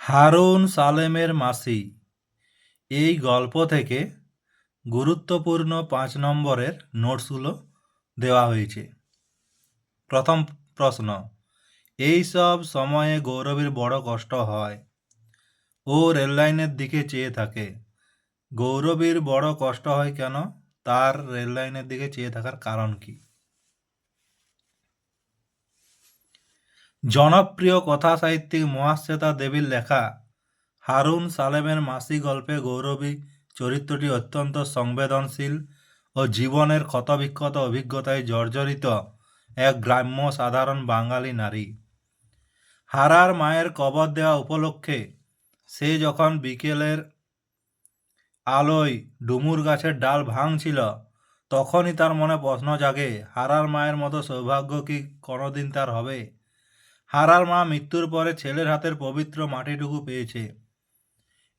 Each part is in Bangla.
হারুন সালেমের মাসি। এই গল্প থেকে গুরুত্বপূর্ণ পাঁচ নম্বরের নোটসগুলো দেওয়া হয়েছে। প্রথম প্রশ্ন, এই সব সময়ে গৌরবের বড় কষ্ট হয়। ও রেললাইনের দিকে চেয়ে থাকে। গৌরবীর বড় কষ্ট হয় কেন? তার রেললাইনের দিকে চেয়ে থাকার কারণ কি? জনপ্রিয় কথা সাহিত্যিক মহাশ্বেতা দেবীর লেখা হারুন সালেমের মাসি গল্পে গৌরবী চরিত্রটি অত্যন্ত সংবেদনশীল ও জীবনের ক্ষতবিক্ষত অভিজ্ঞতায় জর্জরিত এক গ্রাম্য সাধারণ বাঙালি নারী। হারার মায়ের কবর দেওয়া উপলক্ষে সে যখন বিকেলের আলোয় ডুমুর গাছের ডাল ভাঙছিল, তখনই তার মনে প্রশ্ন জাগে, হারার মায়ের মতো সৌভাগ্য কি কোনোদিন তার হবে? হারার মা মৃত্যুর পরে ছেলের হাতের পবিত্র মাটিটুকু পেয়েছে।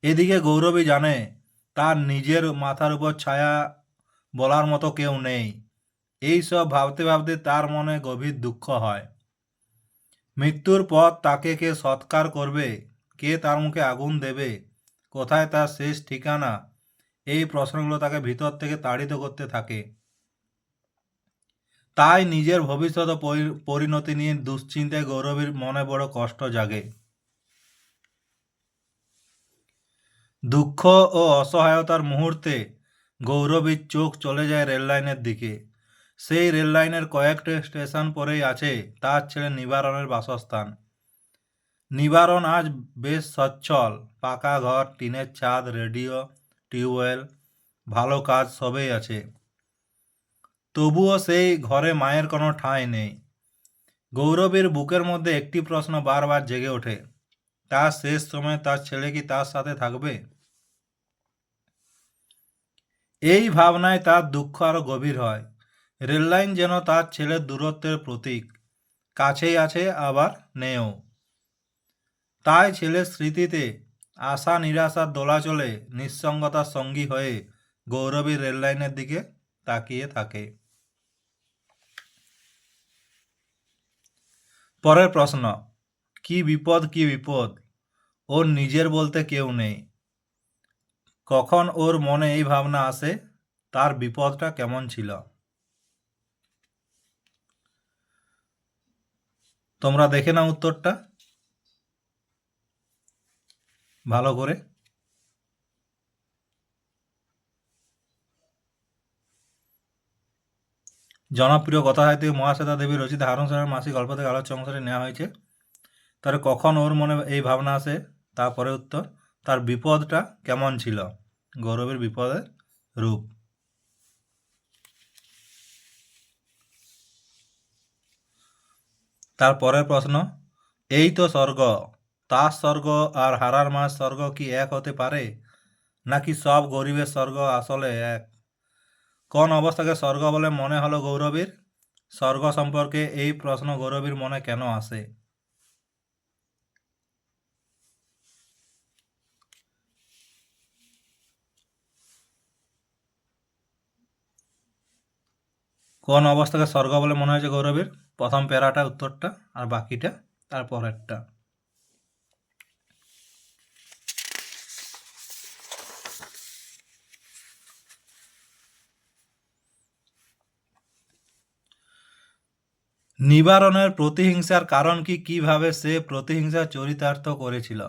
এদিকে গৌরবী জানে, তার নিজের মাথার উপর ছায়া বলার মতো কেউ নেই। এই সব ভাবতে ভাবতে তার মনে গভীর দুঃখ হয়। মৃত্যুর পর তাকে কে সৎকার করবে, কে তার মুখে আগুন দেবে, কোথায় তার শেষ ঠিকানা, এই প্রশ্নগুলো তাকে ভিতর থেকে তাড়িত করতে থাকে। তাই নিজের ভবিষ্যৎ পরি- পরিণতি নিয়ে দুশ্চিন্তায় গৌরবীর মনে বড় কষ্ট জাগে। দুঃখ ও অসহায়তার মুহূর্তে গৌরবীর চোখ চলে যায় রেললাইনের দিকে। সেই রেললাইনের কয়েকটি স্টেশন পরেই আছে তার ছেলে নিবারণের বাসস্থান। নিবারণ আজ বেশ সচ্ছল, পাকা ঘর, টিনের ছাদ, রেডিও, টিউবওয়েল, ভালো কাজ সবই আছে। তবুও সেই ঘরে মায়ের কোনো ঠাঁই নেই। গৌরবের বুকের মধ্যে একটি প্রশ্ন বারবার জেগে ওঠে তার শেষ সময় তার ছেলে কি তার সাথে থাকবে? এই ভাবনায় তার দুঃখ আরও গভীর হয়। রেললাইন যেন তার ছেলের দূরত্বের প্রতীক, কাছেই আছে আবার নেও। তাই ছেলের স্মৃতিতে আশা নিরাশার দোলাচলে নিঃসঙ্গতার সঙ্গী হয়ে গৌরবী রেললাইনের দিকে তাকিয়ে থাকে। পরের প্রশ্ন, কি বিপদ কি বিপদ? ওর নিজের বলতে কেউ নেই। কখন ওর মনে এই ভাবনা আসে? তার বিপদটা কেমন ছিল? তোমরা দেখে নাও উত্তরটা। ভালো করে। জনপ্রিয় কথা সাহিত্যিক মহাশ্বেতা দেবী রচিত হারুন সাহেবের মাসিক গল্প থেকে আলোচ্য অংশটি নেওয়া হয়েছে। তার কখন ওর মনে এই ভাবনা আসে তারপরে উত্তর, তার বিপদটা কেমন ছিল? গৌরবের বিপদের রূপ। তার পরের প্রশ্ন, এই তো স্বর্গ, তার স্বর্গ আর হারার মাস স্বর্গ কি এক হতে পারে? নাকি সব গরিবের স্বর্গ আসলে এক? কোন অবস্থাকে স্বর্গ বলে মনে হলো গৌরবীর? স্বর্গ সম্পর্কে এই প্রশ্ন গৌরবীর মনে কেন আসে? কোন অবস্থাকে স্বর্গ বলে মনে হয়েছে গৌরবীর? প্রথম প্যারাটা, উত্তরটা, আর বাকিটা তার নিবারণের প্রতিহিংসার কারণ কি, কীভাবে সে প্রতিহিংসা চরিতার্থ করেছিল?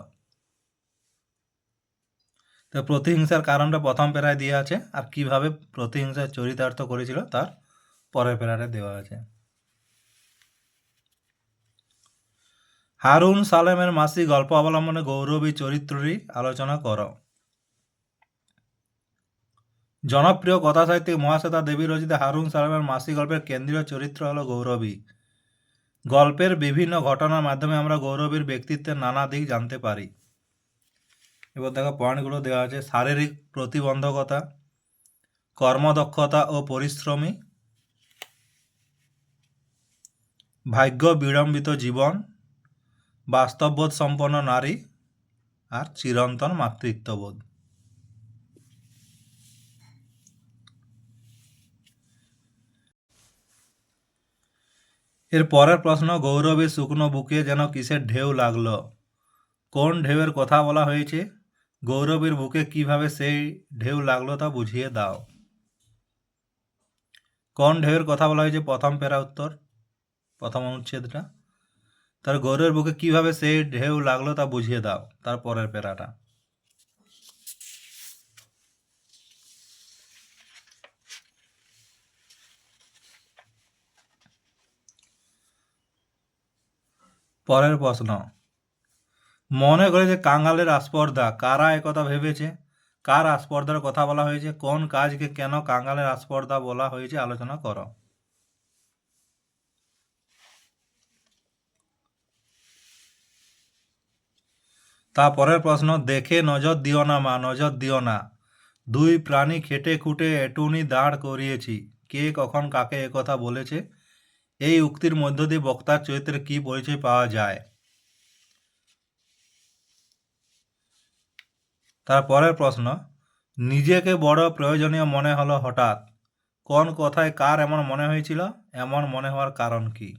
তো প্রতিহিংসার কারণটা প্রথম প্যারায় দেওয়া আছে, আর কীভাবে প্রতিহিংসার চরিতার্থ করেছিল তার পরের প্যারাটা দেওয়া আছে। হারুন সালেমের মাসি গল্প অবলম্বনে গৌরবী চরিত্রটি আলোচনা করো। জনপ্রিয় কথা সাহিত্যিক মহাশ্বেতা দেবী রচিত হারুন সালেমের মাসি গল্পের কেন্দ্রীয় চরিত্র হলো গৌরবী। গল্পের বিভিন্ন ঘটনার মাধ্যমে আমরা গৌরবীর ব্যক্তিত্বের নানা দিক জানতে পারি। এবার দেখো পয়েন্টগুলো দেওয়া আছে। শারীরিক প্রতিবন্ধকতা, কর্মদক্ষতা ও পরিশ্রমী, ভাগ্য বিড়ম্বিত জীবন, বাস্তববোধ সম্পন্ন নারী, আর চিরন্তন মাতৃত্ববোধ। এর পরের প্রশ্ন, গৌরবের শুকনো বুকে যেন কিসের ঢেউ লাগল? কোন ঢেউয়ের কথা বলা হয়েছে? গৌরবের বুকে কীভাবে সেই ঢেউ লাগল তা বুঝিয়ে দাও। কোন ঢেউয়ের কথা বলা হয়েছে? প্রথম পেরা উত্তর, প্রথম অনুচ্ছেদটা। তার গৌরবের বুকে কীভাবে সেই ঢেউ লাগল তা বুঝিয়ে দাও, তার পরের পেরাটা পরের প্রশ্ন। মনে করে যে কাঙ্গালের আস্পর্ধা, কারা একথা ভেবেছে? কার আস্পর্ধার কথা বলা হয়েছে? কোন কাজকে কেন কাঙ্গালের আস্পর্ধা বলা হয়েছে? আলোচনা করো। তারপরের প্রশ্ন, দেখে নজর দিও না মা, নজর দিও না। দুই প্রাণী খেটে খুঁটে এটুনি দাঁড় করিয়েছি। কে কখন কাকে একথা বলেছে? এই উক্তির মধ্য দিয়ে বক্তার চরিত্রে কি পরিচয় পাওয়া যায়? তারপরের প্রশ্ন, নিজেকে বড় প্রয়োজনীয় মনে হলো হঠাৎ। কোন কথায় কার এমন মনে হয়েছিল? এমন মনে হওয়ার কারণ কি?